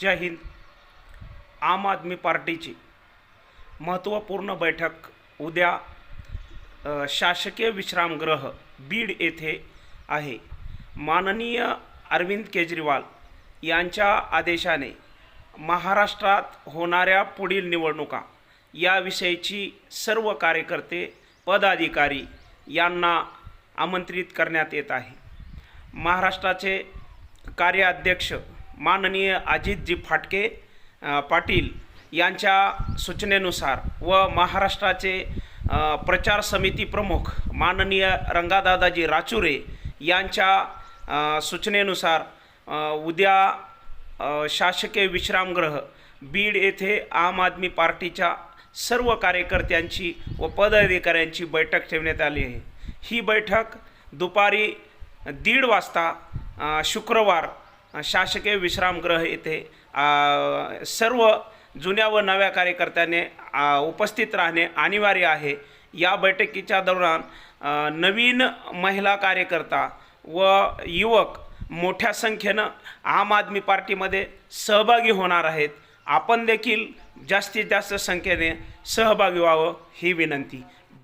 जय हिंद आम आदमी पार्टीची महत्त्वपूर्ण बैठक उद्या शासकीय विश्रामगृह बीड येथे आहे. माननीय अरविंद केजरीवाल यांच्या आदेशाने महाराष्ट्रात होणाऱ्या पुढील निवडणुका याविषयीची सर्व कार्यकर्ते पदाधिकारी यांना आमंत्रित करण्यात येत आहे. महाराष्ट्राचे कार्याध्यक्ष माननीय अजितजी फाटके पाटील यांच्या सूचनेनुसार व महाराष्ट्राचे प्रचार समिती प्रमुख माननीय रंगादादाजी राचुरे यांच्या सूचनेनुसार उद्या शासकीय विश्रामगृह बीड येथे आम आदमी पार्टीच्या सर्व कार्यकर्त्यांची व पदाधिकाऱ्यांची बैठक ठेवण्यात आली आहे. ही बैठक दुपारी दीड वाजता शुक्रवार शासकीय विश्रामगृह येथे सर्व जुन्या व नव्या कार्यकर्त्याने उपस्थित राहणे अनिवार्य आहे. या बैठकीच्या दौरान नवीन महिला कार्यकर्ता व युवक मोठ्या संख्येनं आम आदमी पार्टीमध्ये सहभागी होणार आहेत. आपण देखील जास्तीत जास्त संख्येने सहभागी व्हावं ही विनंती.